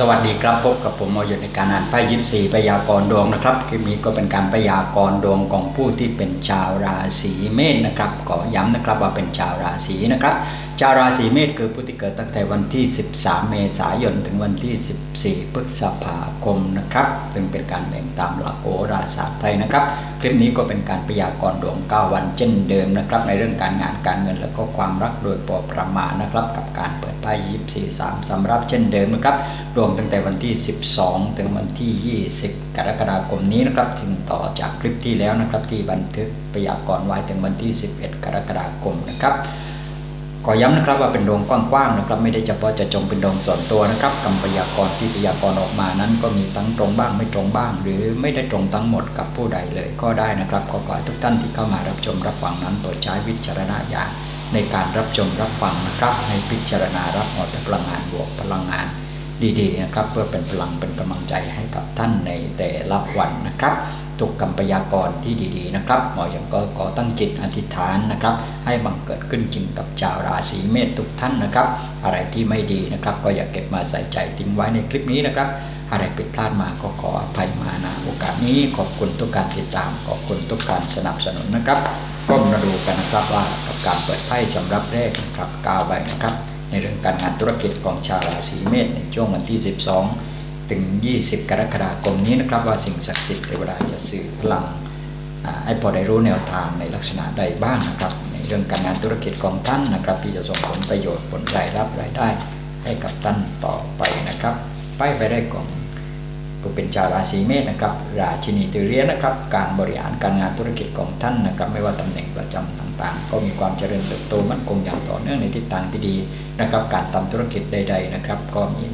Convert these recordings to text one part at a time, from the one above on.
สวัสดีครับพบกับผมมอยู่ในการอ่านไพ่ยิปซีพยากรดวงนะครับคลิปนี้ก็เป็นการพยากรดวงของผู้ที่เป็นชาวราศีเมษนะครับขอย้ำนะครับว่าเป็นชาวราศีนะครับ ชาวราศีเมษคือผู้ที่เกิดตั้งแต่วันที่ 13 เมษายนถึงวันที่ 14 พฤษภาคมนะครับซึ่งเป็นการแบ่งตามหลักโหราศาสตร์ไทยนะครับ คลิปนี้ก็เป็นการพยากรดวง 9 วันเช่นเดิมนะครับ ในเรื่องการงานการเงินและก็ความรักโดยพอประมาณนะครับ กับการเปิดไพ่ยิปซีสามสำรับเช่นเดิมนะครับรวมตั้งแต่วันที่ 12 ถึงวันที่ 20 กรกฎาคมนี้นะครับถึงต่อจากคลิปที่แล้วนะครับ ที่บันทึกพยากรณ์ไว้ถึงวันที่ 11 กรกฎาคมนะครับขอย้ำนะครับว่าเป็นดวงกว้างๆนะครับ ไม่ได้เฉพาะจะจงเป็นดวงส่วนตัวนะครับคำพยากรณ์ที่พยากรณ์ออกมานั้นก็มีทั้งตรงบ้างไม่ตรงบ้าง หรือไม่ได้ตรงทั้งหมดกับผู้ใดเลยก็ได้นะครับขอขอให้ทุกท่านที่เข้ามารับชมรับฟังนั้นโปรดใช้วิจารณญาณในการรับชมรับฟังนะครับ ให้พิจารณารับเอาแต่พลังงานบวกพลังงาน ดีๆนะครับ เพื่อเป็นพลังเป็นกำลังใจให้กับท่านในแต่ละวันนะครับทุกคำพยากรที่ดีๆนะครับหมอยังก็ขอตั้งจิตอธิษฐานนะครับ ให้บังเกิดขึ้นจริงกับชาวราศีเมษทุกท่านนะครับ อะไรที่ไม่ดีนะครับ ก็อย่าเก็บมาใส่ใจทิ้งไว้ในคลิปนี้นะครับ อะไรผิดพลาดมาก็ขออภัยมานะโอกาสนี้ขอบคุณทุกการติดตามขอบคุณทุกการสนับสนุนนะครับก็มาดูกันนะครับว่ากับการเปิดไพ่สำหรับแรกนะครับ9ใบนะครับ ในเรื่องการงานธุรกิจของชาวราศีเมษในช่วงวันที่ 12 ถึง 20 กรกฎาคมนี้นะครับ ว่าสิ่งศักดิ์สิทธิ์เทวดาจะสื่อพลังให้พอได้รู้แนวทางในลักษณะใดบ้างนะครับ ในเรื่องการงานธุรกิจของท่านนะครับ ที่จะส่งผลประโยชน์ผลรายรับรายได้ให้กับท่านต่อไปนะครับ ไปไปได้ของ ผู้เป็นชาวราศีเมษนะครับ ราชินีตือเรียนะครับ การบริหารการงานธุรกิจของท่านนะครับ ไม่ว่าตำแหน่งประจำต่างๆ ก็มีความเจริญเติบโตมั่นคงอย่างต่อเนื่องในทิศทางที่ดีนะครับ การทำธุรกิจใด ๆนะครับ ก็มี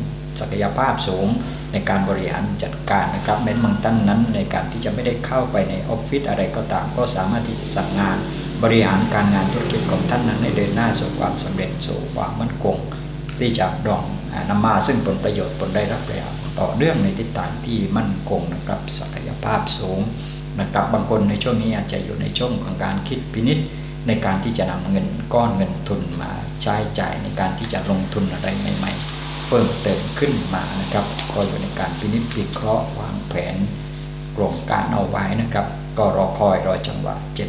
ศักยภาพสูงในการบริหารจัดการนะครับแม้บางท่านนั้นในการที่จะไม่ได้เข้าไปในออฟฟิศอะไรก็ตาม ก็สามารถที่จะสั่งงาน บริหารการงานธุรกิจของท่านนั้นให้เดินหน้าสู่ความสำเร็จสู่ความมั่นคง ที่จะดองนำมาซึ่งผลประโยชน์ผลได้รับแล้ว ต่อเนื่องในทิศทางที่มั่นคงนะครับศักยภาพสูงนะครับบางคนในช่วงนี้อาจจะอยู่ในช่วงของการคิดพินิษในการที่จะนำเงินก้อนเงินทุนมาใช้จ่ายในการที่จะลงทุนอะไรใหม่ ๆ เพิ่มเติมขึ้นมานะครับก็อยู่ในการพินิจพิเคราะห์วางแผนโครงการเอาไว้นะครับ ก็รอคอยรอจังหวะเจ็ด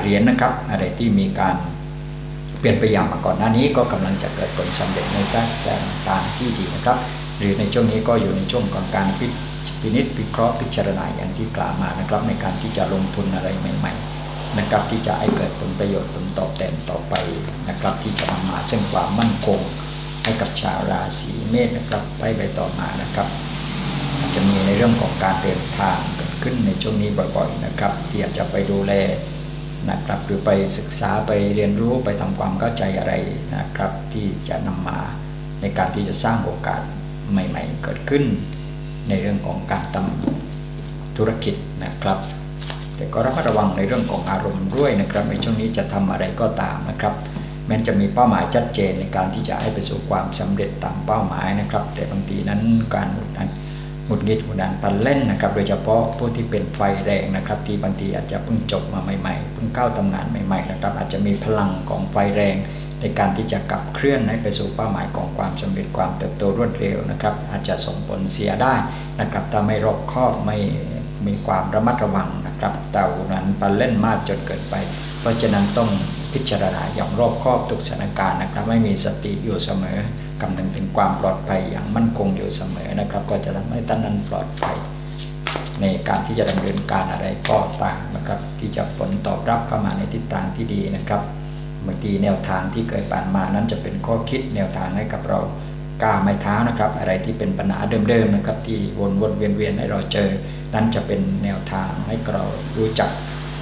เหรียญนะครับ อะไรที่มีการเปลี่ยนไปอย่างมาก่อนหน้านี้ก็กำลังจะเกิดผลสำเร็จในด้านต่างๆที่ดีนะครับ หรือในช่วงนี้ก็อยู่ในช่วงของการพิพินิจพิเคราะห์พิจารณาอย่างที่กล่าวมานะครับ ในการที่จะลงทุนอะไรใหม่ ๆ นะครับ ที่จะให้เกิดผลประโยชน์ผลตอบแทนต่อไปนะครับ ที่จะนำมาซึ่งความมั่นคงให้กับชาวราศีเมษนะครับไปไปต่อมานะครับจะมีในเรื่องของการเดินทางเกิดขึ้นในช่วงนี้บ่อยๆนะครับ ที่อาจจะไปดูแลนะครับหรือไปศึกษาไปเรียนรู้ไปทำความเข้าใจอะไรนะครับ ที่จะนำมาในการที่จะสร้างโอกาส ใหม่ ๆ เกิดขึ้น ในเรื่องของการทำธุรกิจนะครับ แต่ก็ระมัดระวังในเรื่องของอารมณ์ด้วยนะครับ ในช่วงนี้จะทำอะไรก็ตามนะครับแม้จะมีเป้าหมายชัดเจนในการที่จะให้ไปสู่ความสำเร็จตามเป้าหมายนะครับ แต่บางทีนั้นการหงุดหงิดหุดหงิดปันเล่นนะครับ โดยเฉพาะผู้ที่เป็นไฟแรงนะครับที่บางทีอาจจะเพิ่งจบมาใหม่ๆเพิ่งเข้าทำงานใหม่ๆนะครับ อาจจะมีพลังของไฟแรง ในการที่จะขับเคลื่อนให้ไปสู่เป้าหมายของความสำเร็จความเติบโตรวดเร็วนะครับ อาจจะส่งผลเสียได้นะครับถ้าไม่รอบคอบไม่มีความระมัดระวังนะครับเต่นั้นไปเล่นมากจนเกินไป เพราะฉะนั้นต้องพิจารณาอย่างรอบคอบทุกสถานการณ์นะครับ ไม่มีสติอยู่เสมอกำนึงถึงความปลอดภัยอย่างมั่นคงอยู่เสมอนะครับ ก็จะทำให้ท่านนั้นปลอดภัยในการที่จะดำเนินการอะไรก็ต่ามนะครับ ที่จะผลตอบรับเข้ามาในทิศทางที่ดีนะครับ บางทีแนวทางที่เคยผ่านมานั้นจะเป็นข้อคิดแนวทางให้กับเรากล้าไม่เท้านะครับ อะไรที่เป็นปัญหาเดิมๆนะครับ ที่วนๆเวียนๆให้เราเจอ นั้นจะเป็นแนวทางให้เรารู้จัก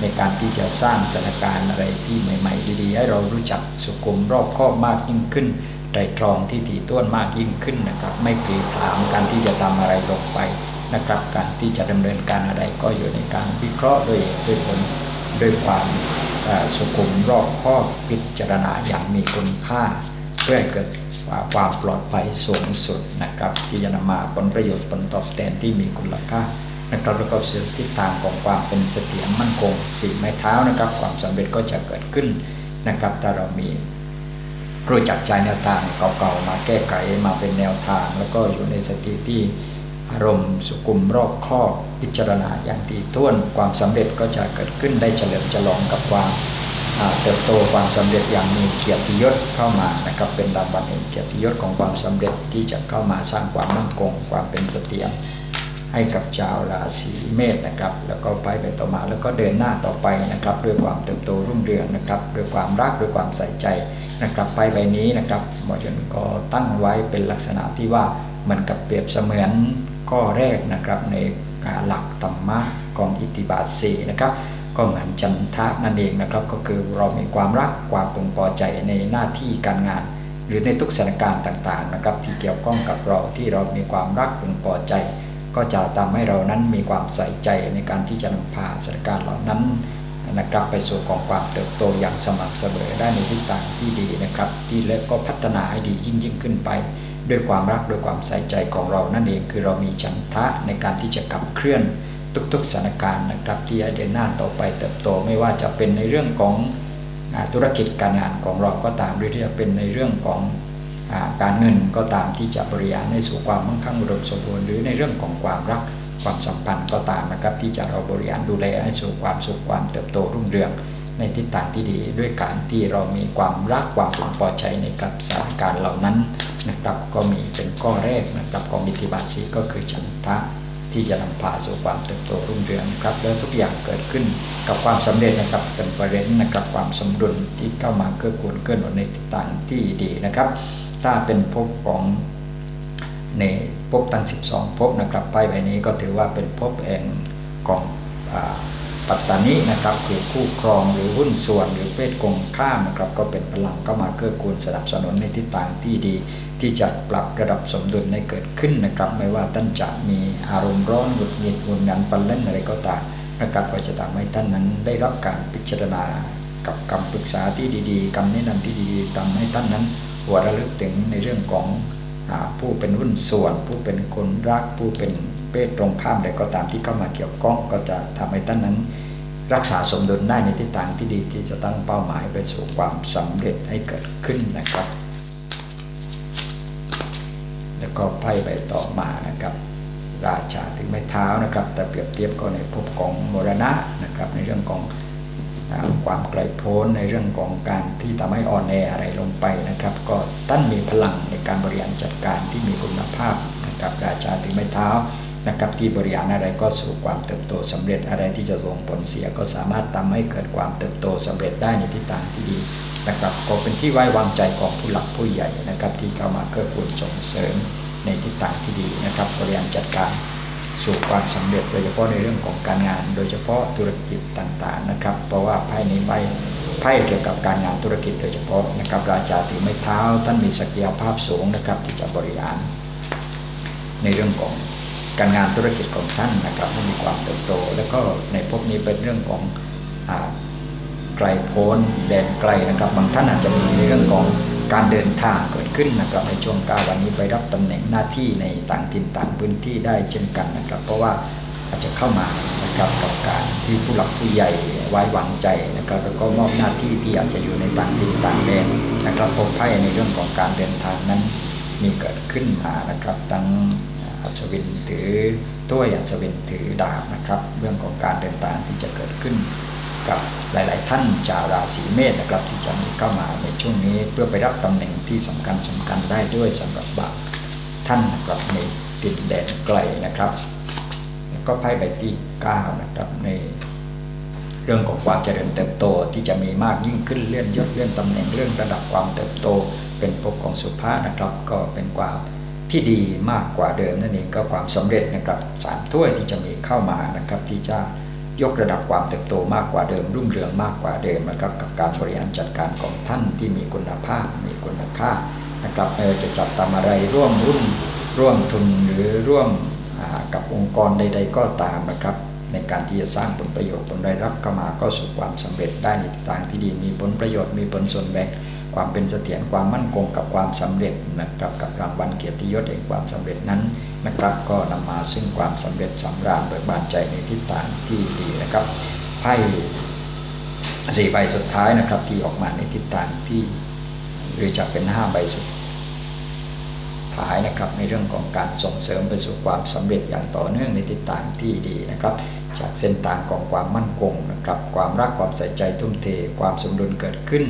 ในการที่จะสร้างสถานการณ์อะไรที่ใหม่ ๆ ดีๆ ให้เรารู้จักสุขุมรอบคอบมากยิ่งขึ้นไตรตรองที่ถี่ถ้วนมากยิ่งขึ้นนะครับ ไม่ปลีผามการที่จะทำอะไรลงไปนะครับ การที่จะดำเนินการอะไรก็อยู่ในการวิเคราะห์ด้วยด้วยผลด้วยความ สุขุมรอบคอบพิจารณาอย่างมีคุณค่า เพื่อเกิดความปลอดภัยสูงสุดนะครับที่จะนำมาผลประโยชน์ผลตอบแทนที่มีคุณค่านะครับแล้วก็สื่อทิศทางของความเป็นเสถียรมั่นคงสี่ไม้เท้านะครับ ความสำเร็จก็จะเกิดขึ้นนะครับถ้าเรามีรู้จักใจแนวทางเก่าๆมาแก้ไขมาเป็นแนวทาง แล้วก็อยู่ในสติที่ อารมณ์สุขุมรอบคอบพิจารณาอย่างตีท้วนความสำเร็จก็จะเกิดขึ้นได้เฉลิมฉลองกับความเติบโตความสำเร็จอย่างมีเกียรติยศเข้ามานะครับเป็นรางวัลแห่งเกียรติยศของความสำเร็จที่จะเข้ามาสร้างความมั่นคง ความเป็นเสถียรให้กับชาวราศีเมษนะครับ แล้วก็ไปไปต่อมาแล้วก็เดินหน้าต่อไปนะครับด้วยความเติบโตรุ่งเรืองนะครับด้วยความรักด้วยความใส่ใจนะครับไปใบนี้นะครับหมอยนก็ตั้งไว้เป็นลักษณะที่ว่าเหมันกับเปรียบเสมือน ข้อแรกนะครับในหลักธรรมะของอิทธิบาทสี่นะครับก็เหมือนจันทะนั่นเองนะครับ ก็คือเรามีความรักความพึงพอใจในหน้าที่การงาน หรือในทุกสถานการณ์ต่างๆนะครับ ที่เกี่ยวข้องกับเราที่เรามีความรักพึงพอใจ ก็จะทำให้เรานั้นมีความใส่ใจในการที่จะนำพาสถานการณ์เหล่านั้นนะครับไปสู่ของความเติบโตอย่างสม่ำเสมอได้ในทิศทางที่ดีนะครับ ที่เล็กก็พัฒนาให้ดียิ่งยิ่งขึ้นไป ด้วยความรักด้วยความใส่ใจของเรานั่นเองคือเรามีฉันทะในการที่จะขับเคลื่อนทุกๆสถานการณ์นะครับ ที่จะเดินหน้าต่อไปเติบโตไม่ว่าจะเป็นในเรื่องของธุรกิจการงานของเราก็ตามหรือที่จะเป็นในเรื่องของการเงินก็ตามที่จะบริหารให้สู่ความมั่งคั่งอุดมสมบูรณ์หรือในเรื่องของความรักความสัมพันธ์ก็ตามนะครับ ที่จะเราบริหารดูแลให้สู่ความสุขความเติบโตรุ่งเรือง ในทิศทางที่ดี ด้วยการที่เรามีความรักความพึงพอใจในกับสถานการณ์เหล่านั้นนะครับ ก็มีเป็นข้อแรกนะครับของมิติบัติสีก็คือฉันทะที่จะนำพาสู่ความเติบโตรุ่งเรืองครับ แล้วทุกอย่างเกิดขึ้นกับความสำเร็จนะครับเป็นประเด็นนะครับความสมดุลที่เข้ามาเกื้อกูลเกื้อหนุนในทิศทางที่ดีนะครับ ถ้าเป็นภพของในภพตั้ง 12ภพนะครับไปใบนี้ก็ถือว่าเป็นภพเองของ ปัตตานีนะครับคือคู่ครองหรือหุ้นส่วนหรือเพศกงข้ามนะครับก็เป็นพลังเข้ามาเกื้อกูลสนับสนุนในทิศทางที่ดี ที่จะปรับระดับสมดุลในเกิดขึ้นนะครับ ไม่ว่าท่านจะมีอารมณ์ร้อนหงุดหงิดหุ่นงันปันเล่นอะไรก็ตามนะครับก็จะทำให้ท่านนั้นได้รับการพิจารณากับคำปรึกษาที่ดีๆคำแนะนำที่ดีๆทำให้ท่านนั้นหัวระลึกถึงในเรื่องของผู้เป็นหุ้นส่วน ผู้เป็นคนรักผู้เป็น เพศตรงข้ามใดก็ตามที่เข้ามาเกี่ยวข้อง ก็จะทำให้ท่านนั้นรักษาสมดุลได้ในทิศทางที่ดีที่จะตั้งเป้าหมายไปสู่ความสำเร็จให้เกิดขึ้นนะครับ แล้วก็ไพ่ใบต่อมานะครับ ราชาถึงไม้เท้านะครับ แต่เปรียบเทียบก็ในภพของมรณะนะครับ ในเรื่องของความไกลโพ้นในเรื่องของการที่ทำให้อ่อนแออะไรลงไปนะครับ ก็ตั้นมีพลังในการบริหารจัดการที่มีคุณภาพนะครับ ราชาถึงไม้เท้า นะครับที่บริหารอะไรก็สู่ความเติบโตสำเร็จอะไรที่จะส่งผลเสียก็สามารถทำให้เกิดความเติบโตสำเร็จได้ในทิศทางที่ดีนะครับก็เป็นที่ไว้วางใจของผู้หลักผู้ใหญ่นะครับ ที่เข้ามาเกื้อกูลส่งเสริมในทิศทางที่ดีนะครับบริหารจัดการสู่ความสำเร็จโดยเฉพาะในเรื่องของการงาน โดยเฉพาะธุรกิจต่างๆนะครับ เพราะว่าไพ่นี้ใบไพ่เกี่ยวกับการงานธุรกิจโดยเฉพาะนะครับราชาถือไม้เท้าท่านมีศักยภาพสูงนะครับที่จะบริหาร ในเรื่องของ การงานธุรกิจของท่านนะครับให้มีความเติบโต แล้วก็ในพวกนี้เป็นเรื่องของไกลโพ้นแดนไกลนะครับ บางท่านอาจจะมีในเรื่องของการเดินทางเกิดขึ้นนะครับ ในช่วงก้าวันนี้ไปรับตำแหน่งหน้าที่ในต่างถิ่นต่างพื้นที่ได้เช่นกันนะครับ เพราะว่าอาจจะเข้ามานะครับกับการที่ผู้หลักผู้ใหญ่ไว้วางใจนะครับ แล้วก็มอบหน้าที่ที่อาจจะอยู่ในต่างถิ่นต่างแดนนะครับพบไพ่ในเรื่องของการเดินทางนั้นมีเกิดขึ้นมานะครับตั้ง อัศวินถือถ้วยอัศวินถือดาบนะครับ เรื่องของการเดินทางที่จะเกิดขึ้นกับหลาย ๆ ท่านชาวราศีเมษนะครับ ที่จะมีเข้ามาในช่วงนี้เพื่อไปรับตำแหน่งที่สำคัญสำคัญได้ด้วยสำหรับบางท่านนะครับในติดแดนไกลนะครับ แล้วก็ไพ่ใบที่9นะครับในเรื่องของความเจริญเติบโตที่จะมีมากยิ่งขึ้นเลื่อนยศเลื่อนตำแหน่งเรื่องระดับความเติบโต เป็นภพของสุภาพนะครับ ก็เป็นความ ที่ดีมากกว่าเดิมนั่นเองก็ความสำเร็จนะครับสามถ้วยที่จะมีเข้ามานะครับที่จะยกระดับความเติบโตมากกว่าเดิม รุ่งเรืองมากกว่าเดิมนะครับกับการบริหารจัดการของท่านที่มีคุณภาพมีคุณค่านะครับไม่ว่าจะจัดทำอะไรร่วมรุ่นร่วมทุนหรือร่วมกับองค์กรใด ๆ ก็ตามนะครับ ในการที่จะสร้างผลประโยชน์ผลได้รับเข้ามาก็สู่ความสำเร็จได้ในทางที่ดีมีผลประโยชน์มีผลส่วนแบ่ง ความเป็นเสถียรความมั่นคงกับความสำเร็จนะครับกับรางวัลเกียรติยศแห่งความสำเร็จนั้นนะครับ ก็นำมาซึ่งความสำเร็จสำราญเบิกบานใจในทิศทางที่ดีนะครับไพ่สี่ใบสุดท้ายนะครับที่ออกมาในทิศทางที่หรือจะเป็นห้าใบสุดท้ายนะครับในเรื่องของการส่งเสริมไปสู่ความสำเร็จอย่างต่อเนื่องในทิศทางที่ดีนะครับ จากเส้นทางของความมั่นคงนะครับ ความรักความใส่ใจทุ่มเท ความสมดุลเกิดขึ้น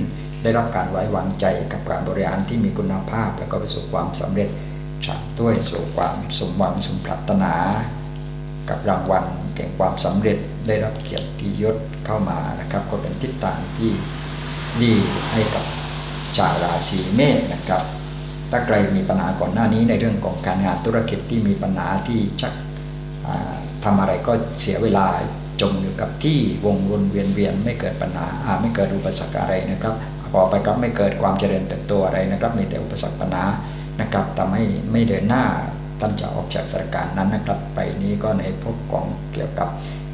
ได้รับการไว้วางใจกับการบริหารที่มีคุณภาพ แล้วก็ไปสู่ความสำเร็จจากด้วยสู่ความสมหวังสมปรารถนา กับรางวัลเก่งความสำเร็จได้รับเกียรติยศเข้ามานะครับ ก็เป็นทิศทางที่ดีให้กับชาวราศีเมษนะครับ ถ้าใครมีปัญหาก่อนหน้านี้ในเรื่องของการงานธุรกิจที่มีปัญหาที่ชักทำอะไรก็เสียเวลาจมอยู่กับที่วงวนเวียนเวียนไม่เกิดปัญหาไม่เกิดอุปสรรคอะไรนะครับ พอไปก็ไม่เกิดความเจริญเติบโตอะไรนะครับ มีแต่อุปสรรคปัญหานะครับทำให้ไม่เดินหน้าท่านจะออกจากสถานการณ์นั้นนะครับ ไปนี้ก็ในพบของเกี่ยวกับ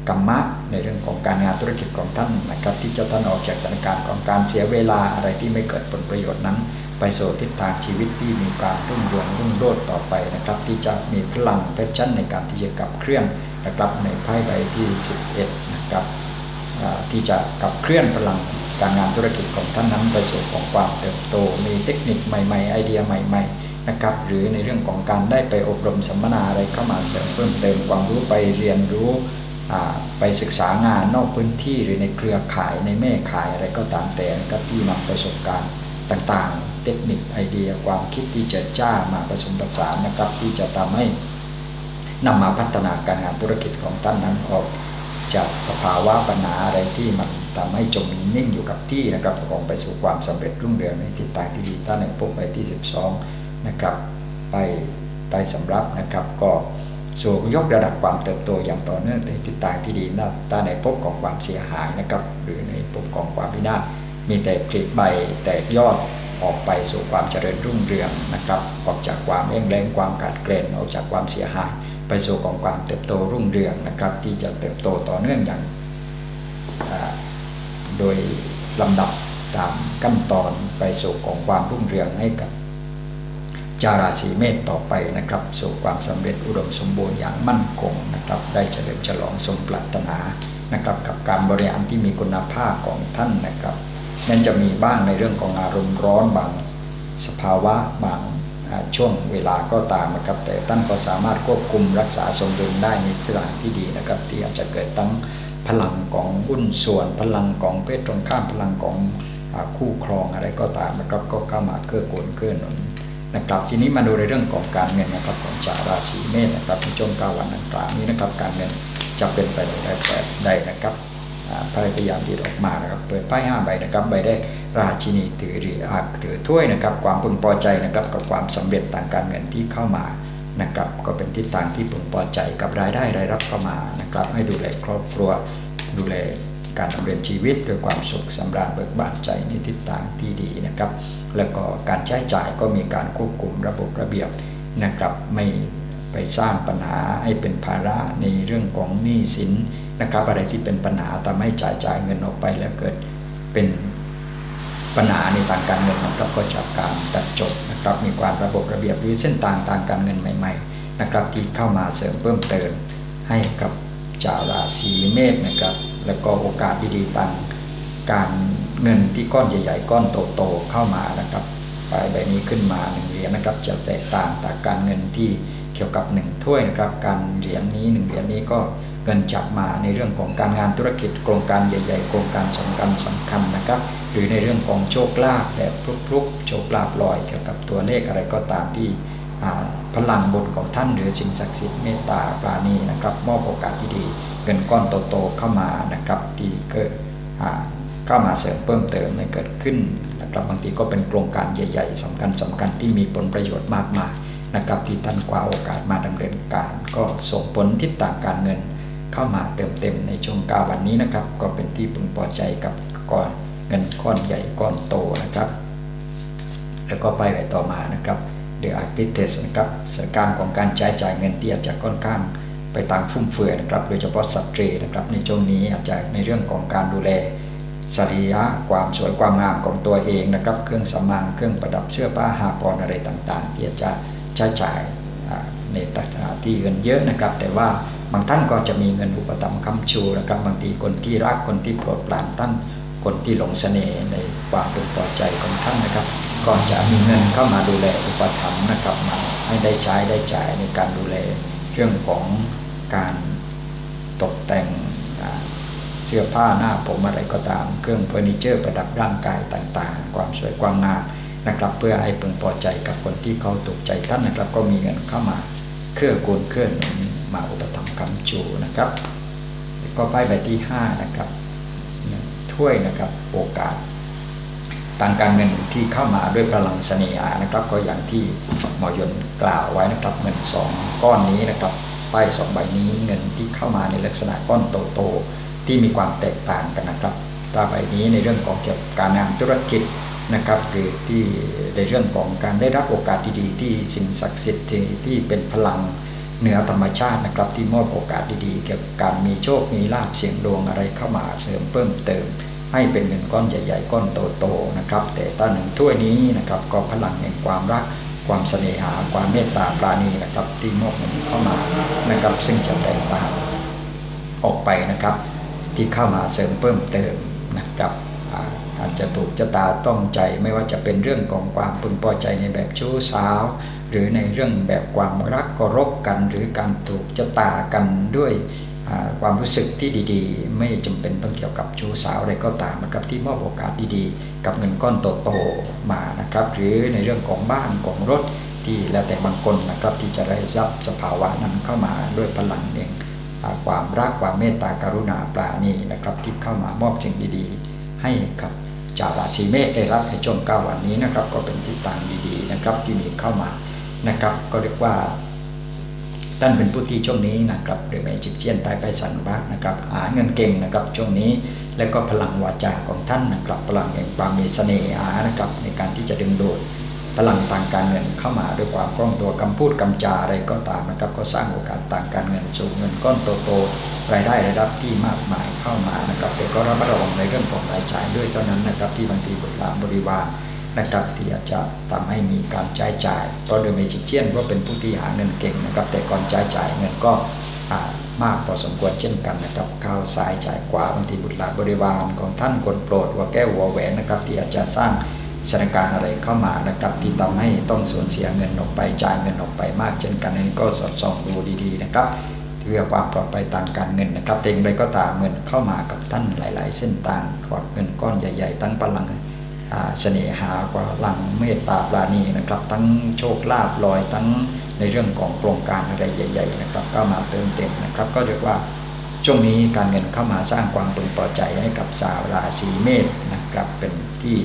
กรรมะในเรื่องของการงานธุรกิจของท่านนะครับ ที่จะท่านออกจากสถานการณ์ของการเสียเวลาอะไรที่ไม่เกิดผลประโยชน์นั้น ไปสู่ทิศทางชีวิตที่มีการรุ่งเรืองรุ่งโรจน์ต่อไปนะครับ ที่จะมีพลังเพชชั่นในการที่จะขับเคลื่อนนะครับในไพ่ใบที่ 11 นะครับที่จะขับเคลื่อนพลัง การงานธุรกิจของท่านนั้นไปสู่ของความเติบโต มีเทคนิคใหม่ ๆ ไอเดียใหม่ ๆ นะครับ หรือในเรื่องของการได้ไปอบรมสัมมนาอะไรเข้ามาเสริมเพิ่มเติมความรู้ไปเรียนรู้ไปศึกษางานนอกพื้นที่หรือในเครือข่ายในแม่ข่ายอะไรก็ตามแต่นะครับที่นำประสบการณ์ต่างๆ เทคนิคไอเดียความคิดที่จะจ้ามาผสมผสานนะครับ ที่จะทำให้นำมาพัฒนาการงานธุรกิจของท่านนั้นออกจากสภาวะปัญหาอะไรที่มัน ทำให้จมนิ่งอยู่กับที่นะครับของไปสู่ความสำเร็จรุ่งเรืองในทิศทางที่ดีท่านในพบไปที่ 12 นะครับ ไปใต้สำรับนะครับ ก็สู่ยกระดับความเติบโตอย่างต่อเนื่องในทิศทางที่ดีนะถ้าในพบของความเสียหายนะครับ หรือในพบของความพินาศมีแต่ผลิใบแตกยอดออกไปสู่ความเจริญรุ่งเรืองนะครับ ออกจากความเอ่งแรงความขาดเกรนออกจากความเสียหาย ไปสู่ของความเติบโตรุ่งเรืองนะครับ ที่จะเติบโตต่อเนื่องอย่าง โดยลำดับตามขั้นตอนไปสู่ของความรุ่งเรืองให้กับจาราศีเมษต่อไปนะครับ สู่ความสำเร็จอุดมสมบูรณ์อย่างมั่นคงนะครับ ได้เฉลิมฉลองสมปรารถนานะครับ กับการบริหารที่มีคุณภาพของท่านนะครับนั่นจะมีบ้างในเรื่องของอารมณ์ร้อนบางสภาวะบางช่วงเวลาก็ตามนะครับ แต่ท่านก็สามารถควบคุมรักษาสมดุลได้ในทิศทางที่ดีนะครับ ที่อาจจะเกิดตั้ง พลังของหุ้นส่วนพลังของเพศตรงข้ามพลังของคู่ครองอะไรก็ตามนะครับก็เข้ามาเกื้อกูลเกื้อหนุนนะครับทีนี้มาดูในเรื่องของการเงินนะครับของชาวราศีเมษนะครับในช่วงเก้าวันกลางนี้นะครับการเงินจะเป็นไปในแบบใดนะครับไพ่พยายามดีออกมานะครับเปิดไพ่ห้าใบนะครับใบแรกราชินีถือหรือถือถ้วยนะครับความพึงพอใจนะครับกับความสำเร็จทางการเงินที่เข้ามา นะครับก็เป็นทิศทางที่พึงพอใจกับรายได้รายรับเข้ามานะครับให้ดูแลครอบครัวดูแลการดำเนินชีวิตด้วยความสุขสำราญเบิกบานใจในทิศทางที่ดีนะครับ แล้วก็การใช้จ่ายก็มีการควบคุมระบบระเบียบนะครับไม่ไปสร้างปัญหาให้เป็นภาระในเรื่องของหนี้สินนะครับอะไรที่เป็นปัญหาทำให้จ่ายจ่ายเงินออกไปแล้วเกิดเป็นปัญหาในทางการเงินนะครับก็จากการตัดจบ นะครับมีความระบบระเบียบหรือเส้นทางทางการเงินใหม่ ๆ นะครับ ที่เข้ามาเสริมเพิ่มเติมให้กับชาวราศีเมษนะครับ แล้วก็โอกาสดีๆต่างการเงินที่ก้อนใหญ่ๆ ก้อนโตๆเข้ามานะครับไปใบนี้ขึ้นมาหนึ่งเหรียญนะครับ จะแตกต่างจากการเงินที่เกี่ยวกับหนึ่งถ้วยนะครับ การเหรียญนี้หนึ่งเหรียญนี้ก็ เงินจับมาในเรื่องของการงานธุรกิจโครงการใหญ่ ๆ โครงการสำคัญสำคัญนะครับ หรือในเรื่องของโชคลาภแบบพลุกๆ โชคลาภลอยเกี่ยวกับตัวเลขอะไรก็ตามที่พลังบนของท่านหรือสิ่งศักดิ์สิทธิ์เมตตาปราณีนะครับมอบโอกาสที่ดีเงินก้อนโตๆเข้ามานะครับที่เกิดเข้ามาเสริมเพิ่มเติมให้เกิดขึ้นนะครับบางทีก็เป็นโครงการใหญ่ ๆสำคัญสำคัญที่มีผลประโยชน์มากมายนะครับที่ท่านกว่าโอกาสมาดำเนินการ ก็ส่งผลทิศทางการเงิน เข้ามาเติมเต็มในช่วงกาวันนี้นะครับ ก็เป็นที่พึงพอใจกับก้อนเงินก้อนใหญ่ก้อนโตนะครับ แล้วก็ไปไปต่อมานะครับเดี๋ยวอาพิเทสนะครับสถานการณ์ของการใช้จ่ายเงินที่อาจจะค่อนข้างไปตามฟุ่มเฟือยนะครับ โดยเฉพาะสตรีนะครับในช่วงนี้อาจจะในเรื่องของการดูแลสรีระความสวยความงามของตัวเองนะครับ เครื่องสำอางเครื่องประดับเสื้อผ้าหาปอนอะไรต่างๆ ที่จะใช้จ่ายในตลาดที่เงินเยอะนะครับ แต่ว่า บางท่านก็จะมีเงินอุปถัมภ์คำชูนะครับ บางทีคนที่รักคนที่โปรดปรานท่าน คนที่หลงเสน่ห์ในความเป็นพอใจของท่านนะครับ ก็จะมีเงินเข้ามาดูแลอุปถัมภ์นะครับมาให้ได้ใช้ได้จ่ายในการดูแลเรื่องของการตกแต่งเสื้อผ้าหน้าผมอะไรก็ตาม เครื่องเฟอร์นิเจอร์ประดับร่างกายต่างๆ ความสวยความงามนะครับ เพื่อให้พึงพอใจกับคนที่เขาถูกใจท่านนะครับ ก็มีเงินเข้ามาเครื่อกูลเคลื่อหนุน มาอุปถัมภ์คำจูนะครับแล้วก็ไพ่ใบที่ 5 นะครับถ้วยนะครับโอกาสทางการเงินที่เข้ามาด้วยพลังเสน่หานะครับ ก็อย่างที่หมอยนกล่าวไว้นะครับเงินสองก้อนนี้นะครับป้ายสองใบนี้เงินที่เข้ามาในลักษณะก้อนโตๆที่มีความแตกต่างกันนะครับตาใบนี้ในเรื่องของเกี่ยวกับการงานธุรกิจนะครับหรือที่ในเรื่องของการได้รับโอกาสดีๆ ที่สิ่งศักดิ์สิทธิ์ที่เป็นพลัง เหนือธรรมชาตินะครับ ที่มอบโอกาสดีๆ เกี่ยวกับการมีโชค มีลาภเสียงดวงอะไรเข้ามาเสริมเพิ่มเติม ให้เป็นเงินก้อนใหญ่ ๆ ก้อนโตๆนะครับ แต่ต้าหนึ่งถ้วยนี้นะครับก็พลังแห่งความรักความเสน่หาความเมตตาปราณีนะครับ ที่มอบเงินเข้ามานะครับ ซึ่งจะแตกต่างออกไปนะครับ ที่เข้ามาเสริมเพิ่มเติมนะครับอาจจะถูกจะตาต้องใจไม่ว่าจะเป็นเรื่องของความพึงพอใจในแบบชู้สาว หรือในเรื่องแบบความรักก็รบกัน หรือการถูกจะตากันด้วยความรู้สึกที่ดีๆ ไม่จำเป็นต้องเกี่ยวกับชู้สาวอะไรก็ตามนะครับที่มอบโอกาสดีๆ กับเงินก้อนโตๆมานะครับ หรือในเรื่องของบ้านของรถที่แล้วแต่บางคนนะครับที่จะได้รับสภาวะนั้นเข้ามาด้วยพลังเองความรักความเมตตากรุณาปราณีนะครับที่เข้ามามอบสิ่งดีๆ ให้กับชาวราศีเมษได้รับในช่วงเก้าวันนี้นะครับก็เป็นทิศทางดีๆนะครับที่มีเข้ามา นะครับ ก็เรียกว่าท่านเป็นผู้ที่ช่วงนี้นะครับโดยแม่จิกเจียนตายไปสันบาทนะครับหาเงินเก่งนะครับช่วงนี้แล้วก็พลังวาจาของท่านนะครับพลังแห่งความมีเสน่หานะครับในการที่จะดึงดูดพลังทางการเงินเข้ามาด้วยความคล่องตัวคำพูดคำจาอะไรก็ตามนะครับ ก็สร้างโอกาสทางการเงินสูงเงินก้อนโตๆรายได้รายรับที่มากมายเข้ามานะครับแต่ก็ระมัดระวังในเรื่องของรายจ่ายด้วยเท่านั้นนะครับที่บางทีบุตรหลานบริวาร นะครับที่อาจจะทำให้มีการใช้จ่ายเพราะโดยเมจิเชียนก็เป็นผู้ที่หาเงินเก่งนะครับ แต่ก่อนใช้จ่ายเงินก็มากพอสมควรเช่นกันนะครับข้าวสายจ่ายกว่าบางทีบุตรหลานบริวารของท่านคนโปรดหัวแก้วหัวแหวนนะครับ ที่อาจจะสร้างสถานการณ์อะไรเข้ามานะครับ ที่ทำให้ต้องสูญเสียเงินออกไปจ่ายเงินออกไปมากเช่นกันนี้ก็สอดส่องดูดีๆนะครับเพื่อความปลอดภัยทางการเงินนะครับเต็งใดก็ตามเงินเข้ามากับท่านหลาย ๆ เส้นทางกอดเงินก้อนใหญ่ ๆ ตั้งพลัง เสน่หากว่าลังเมตตาปราณีนะครับ ทั้งโชคลาภลอยทั้งในเรื่องของโครงการอะไรใหญ่ ๆ นะครับ ก็มาเติมเต็มนะครับ ก็เรียกว่าช่วงนี้การเงินเข้ามาสร้างความพึงพอใจให้กับชาวราศีเมษนะครับ เป็นที่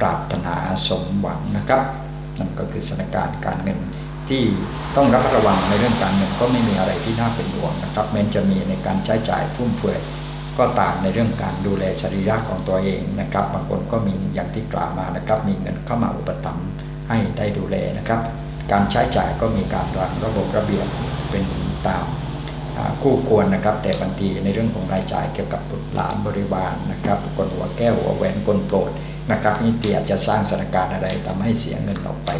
ปรารถนาสมหวังนะครับนั่นก็คือสถานการณ์การเงินที่ต้องรับระวังในเรื่องการเงินก็ไม่มีอะไรที่น่าเป็นห่วงนะครับแม้จะมีในการใช้จ่ายฟุ่มเฟือย ก็ต่ามในเรื่องการดูแลสรีระของตัวเองนะครับ บางคนก็มีอย่างที่กล่าวมานะครับ มีเงินเข้ามาอุปถัมภ์ให้ได้ดูแลนะครับ การใช้จ่ายก็มีการวางระบบระเบียบเป็นตามคู่ควรนะครับ แต่บางทีในเรื่องของรายจ่ายเกี่ยวกับบุตรหลานบริวารนะครับคนหัวแก้วหัวแหวนคนโปรดนะครับนี่เตียจะสร้างสถานการณ์อะไรทำให้เสียเงินออกไป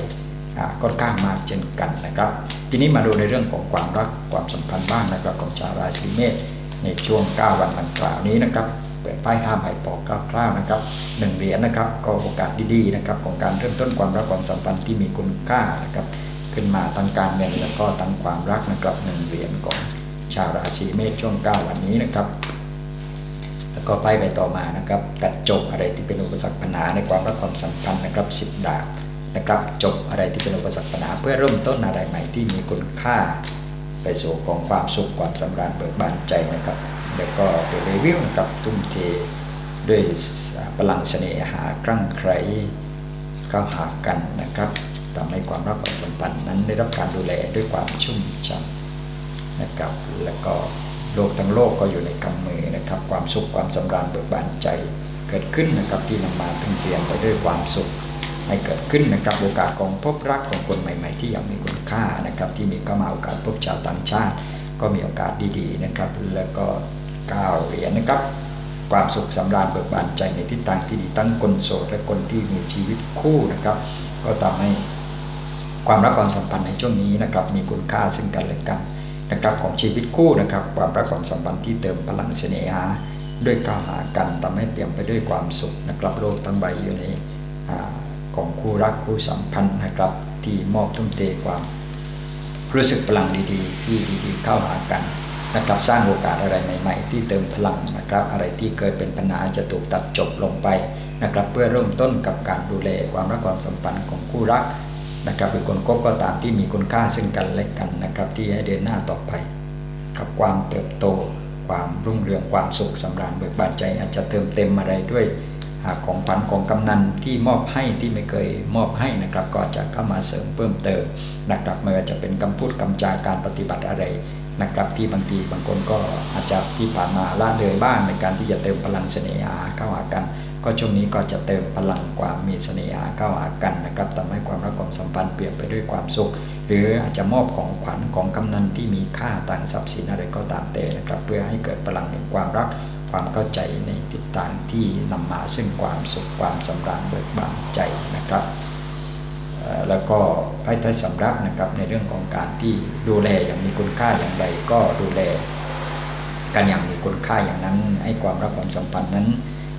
ก็ข้ามากเช่นกันนะครับ ทีนี้มาดูในเรื่องของความรักความสัมพันธ์บ้างนะครับของชาวราศีเมษ ในช่วง 9 วันดังกล่าวนี้นะครับเปิดป้ายห้ามใหปอกคร่าวๆนะครับหนึ่งเหรียญนะครับก็โอกาสดีๆนะครับของการเริ่มต้นความรักความสัมพันธ์ที่มีคุณค่านะครับขึ้นมาทั้งการเงินแล้วก็ทั้งความรักนะครับหนึ่งเหรียญของชาวราศีเมษช่วง 9 วันนี้นะครับ แล้วก็ไปไปต่อมานะครับตัดจบอะไรที่เป็นอุปสรรคปัญหาในความรักความสัมพันธ์นะครับสิบดาบนะครับจบอะไรที่เป็นอุปสรรคปัญหาเพื่อเริ่มต้นอะไรใหม่ที่มีคุณค่า ไปสู่ของความสุขความสำราญเบิกบานใจนะครับ แล้วก็เดเรวิลนะครับทุ่มเทด้วยพลังเสน่หาครั่งใครเข้าหากันนะครับทำให้ความรักความสัมพันธ์นั้นได้รับการดูแลด้วยความชุ่มฉ่ำนะครับ แล้วก็โลกทั้งโลกก็อยู่ในกำมือนะครับ ความสุขความสำราญเบิกบานใจเกิดขึ้นนะครับที่นำมาถึงเปลี่ยนไปด้วยความสุข ให้เกิดขึ้นนะครับโอกาสของพบรักของคนใหม่ ๆ ที่ยังมีคุณค่านะครับที่มีเข้ามาโอกาสพบชาวต่างชาติ ก็มีโอกาสดีๆนะครับ แล้วก็ก้าวเหรียญนะครับ ความสุขสำราญเบิกบานใจในทิศทางที่ดีตั้งคนโสดและคนที่มีชีวิตคู่นะครับ ก็ทำให้ความรักความสัมพันธ์ในช่วงนี้นะครับมีคุณค่าซึ่งกันและกันนะครับของชีวิตคู่นะครับ ความรักความสัมพันธ์ที่เติมพลังเสน่หาด้วยก้าวหากันทำให้เปลี่ยนไปด้วยความสุขนะครับโลกทั้งใบอยู่ใน ของคู่รักคู่สัมพันธ์นะครับ ที่มอบทุ่มเทความ รู้สึกพลังดีๆ ที่ดีๆ เข้าหากันนะครับสร้างโอกาสอะไรใหม่ ๆ ที่เติมพลังนะครับ อะไรที่เคยเป็นปัญหาจะถูกตัดจบลงไปนะครับ เพื่อเริ่มต้นกับการดูแลความรักความสัมพันธ์ของคู่รักนะครับเป็นคนคบก็ตามที่มีคุณค่าซึ่งกันและกันนะครับ ที่ให้เดินหน้าต่อไป กับความเติบโต ความรุ่งเรืองความสุขสำราญเบิกบานใจอาจจะเติมเต็มอะไรด้วย ของขวัญของกำนันที่มอบให้ที่ไม่เคยมอบให้นะครับ ก็จะเข้ามาเสริมเพิ่มเติมนะครับไม่ว่าจะเป็นคำพูดคำจาการปฏิบัติอะไรนะครับที่บางทีบางคนก็อาจจะที่ผ่านมาละเลยบ้างในการที่จะเติมพลังเสน่หาเข้าหากัน ก็ช่วงนี้ก็จะเติมพลังความมีเสน่หาเข้าหากันนะครับทำให้ความรักความสัมพันธ์เปลี่ยนไปด้วยความสุข หรืออาจจะมอบของขวัญของกำนันที่มีค่าต่างทรัพย์สินอะไรก็ตามแต่นะครับ เพื่อให้เกิดพลังแห่งความรัก ความเข้าใจในทิศทางที่นำมาซึ่งความสุขความสำราญเบิกบานใจนะครับแล้วก็ไพ่ไทยสำรับนะครับในเรื่องของการที่ดูแลอย่างมีคุณค่าอย่างไรก็ดูแล กันอย่างมีคุณค่าอย่างนั้น ให้ความรักความสัมพันธ์นั้น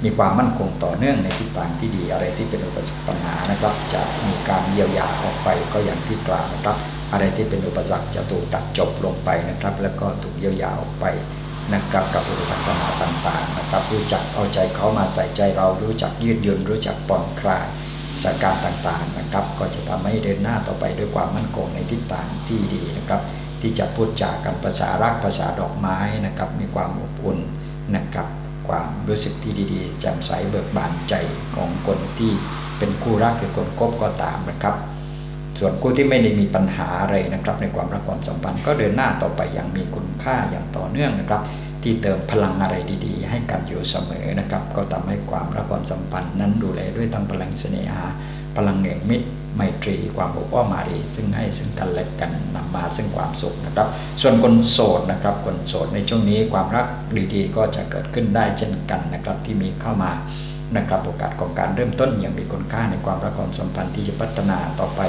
มีความมั่นคงต่อเนื่องในทิศทางที่ดีอะไรที่เป็นอุปสรรคปัญหานะครับ จะมีการเยียวยาออกไปก็อย่างที่กล่าวนะครับ อะไรที่เป็นอุปสรรคจะถูกตัดจบลงไปนะครับ แล้วก็ถูกเยียวยาออกไป นะครับกับอุปสรรคปัญหาต่างๆนะครับรู้จักเอาใจเขามาใส่ใจเรารู้จักยืดหยุ่นรู้จักผ่อนคลายสถานการณ์ต่างๆนะครับ ก็จะทำให้เดินหน้าต่อไปด้วยความมั่นคงในทิศทางที่ดีนะครับ ที่จะพูดจากันภาษารักภาษาดอกไม้นะครับ มีความอบอุ่นนะครับ ความรู้สึกที่ดีๆแจ่มใสเบิกบานใจของคนที่เป็นคู่รักหรือคนคบก็ตามนะครับ ส่วนคู่ที่ไม่ได้มีปัญหาอะไรนะครับ ในความรักความสัมพันธ์ก็เดินหน้าต่อไปอย่างมีคุณค่าอย่างต่อเนื่องนะครับ ที่เติมพลังอะไรดีๆ ให้กันอยู่เสมอนะครับ ก็ทำให้ความรักความสัมพันธ์นั้นดูแลด้วยทั้งพลังเสน่หาพลังแห่งมิตรไมตรีความอบอ้อมอารีซึ่งให้ซึ่งกันและกันนำมาซึ่งความสุขนะครับ ส่วนคนโสดนะครับคนโสดในช่วงนี้ความรักดีๆ ก็จะเกิดขึ้นได้เช่นกันนะครับที่มีเข้ามา นะครับโอกาสของการเริ่มต้นอย่างมีคุณค่าในความรักความสัมพันธ์ที่จะพัฒนาต่อไป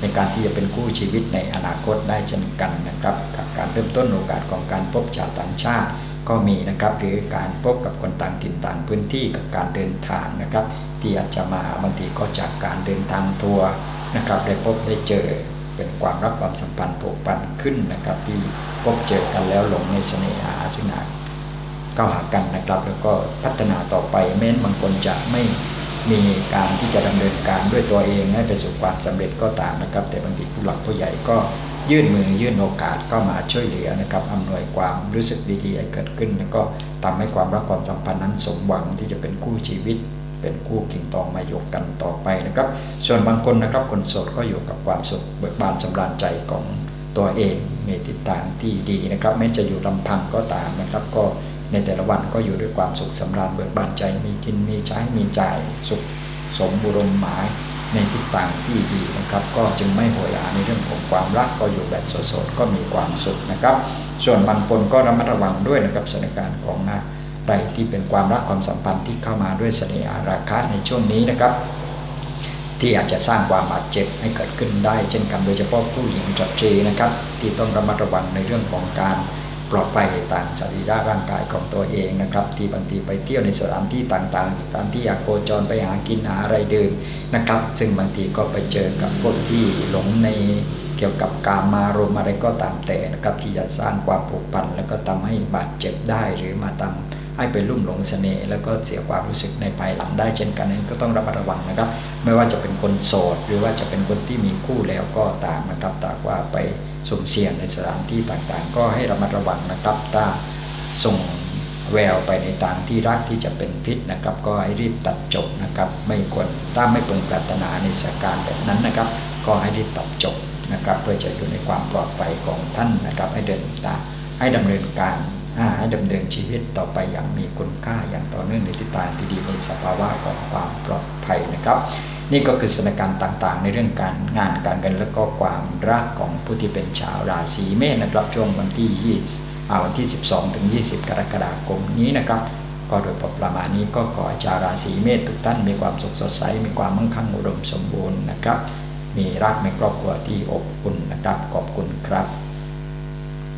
ในการที่จะเป็นคู่ชีวิตในอนาคตได้เช่นกันนะครับกับการเริ่มต้นโอกาสของการพบชาวต่างชาติ ก็มีนะครับหรือการพบกับคนต่างถิ่นต่างพื้นที่กับการเดินทางนะครับ ที่อาจจะมาบางทีก็จากการเดินทางทัวร์นะครับ ได้พบได้เจอเป็นความรักความสัมพันธ์ผูกพันขึ้นนะครับ ที่พบเจอกันแล้วหลงในเสน่หาซึ่งอาเข้าวหากันนะครับ แล้วก็พัฒนาต่อไปแม้นบางคนจะไม่มีการที่จะดำเนินการด้วยตัวเองให้ไปสู่ความสำเร็จก็ตามนะครับ แต่บางทีผู้หลักผู้ใหญ่ก็ยื่นมือยื่นโอกาสเข้ามาช่วยเหลือนะครับอำนวยความรู้สึกดีๆให้เกิดขึ้น แล้วก็ทำให้ความรักความสัมพันธ์นั้นสมหวังที่จะเป็นคู่ชีวิต เป็นคู่กิ่งตองมาอยู่กันต่อไปนะครับ ส่วนบางคนนะครับคนโสดก็อยู่กับความสุขเบิกบานสำราญใจของตัวเองในทิศทางที่ดีนะครับแม้จะอยู่ลำพังก็ตามนะครับ ก็ ในแต่ละวันก็อยู่ด้วยความสุขสำราญเบิกบานใจ มีกินมีใช้มีจ่ายสุขสมบูรณ์หมายในทิศทางที่ดีนะครับ ก็จึงไม่โหยหาในเรื่องของความรักก็อยู่แบบสดๆก็มีความสุขนะครับ ส่วนบางคนก็ระมัดระวังด้วยนะครับสถานการณ์ของอะไรที่เป็นความรักความสัมพันธ์ที่เข้ามาด้วยเสน่หาราคะในช่วงนี้นะครับที่อาจจะสร้างความบาดเจ็บให้เกิดขึ้นได้ เช่นกันโดยเฉพาะผู้หญิงจับเจนะครับ ที่ต้องระมัดระวังในเรื่องของการ ปลอดภัยต่างสรีระร่างกายของตัวเองนะครับ ที่บางทีไปเที่ยวในสถานที่ต่างๆ สถานที่อยากโกจรไปหากินหาอะไรดื่มนะครับ ซึ่งบางทีก็ไปเจอกับพวกที่หลงในเกี่ยวกับการมารมอะไรก็ตามแต่นะครับ ที่จะสร้างความผูกพันแล้วก็ทำให้บาดเจ็บได้หรือมาทำ ให้ไปลุ่มหลงเสน่ห์แล้วก็เสียความรู้สึกในภายหลังได้เช่นกันนั้นก็ต้องระมัดระวังนะครับ ไม่ว่าจะเป็นคนโสด หรือว่าจะเป็นคนที่มีคู่แล้วก็ตามนะครับแต่ว่าไปสุ่มเสี่ยงในสถานที่ต่างๆ ก็ให้ระมัดระวังนะครับถ้าส่งแววไปในทางที่รักที่จะเป็นพิษนะครับ ก็ให้รีบตัดจบนะครับ ไม่ควรถ้าไม่พึงปรารถนาในสถานการณ์แบบนั้นนะครับ ก็ให้รีบตัดจบนะครับ เพื่อจะอยู่ในความปลอดภัยของท่านนะครับ ให้เดินตามให้ดำเนินการ ให้ดำเนินชีวิตต่อไปอย่างมีคุณค่าอย่างต่อเนื่องในทิศทางที่ดีในสภาวะของความปลอดภัยนะครับ นี่ก็คือสถานการณ์ต่างๆ ในเรื่องการงานการเงินและก็ความรักของผู้ที่เป็นชาวราศีเมษนะครับช่วงวันที่ 20วันที่ 12 ถึง 20 กรกฎาคมนี้นะครับก็โดยประมาณนี้ก็ขอชาวราศีเมษทุกท่านมีความสุขสดใส มีความมั่งคั่งอุดมสมบูรณ์นะครับ มีรักในครอบครัวที่อบอุ่นนะครับ ขอบคุณครับ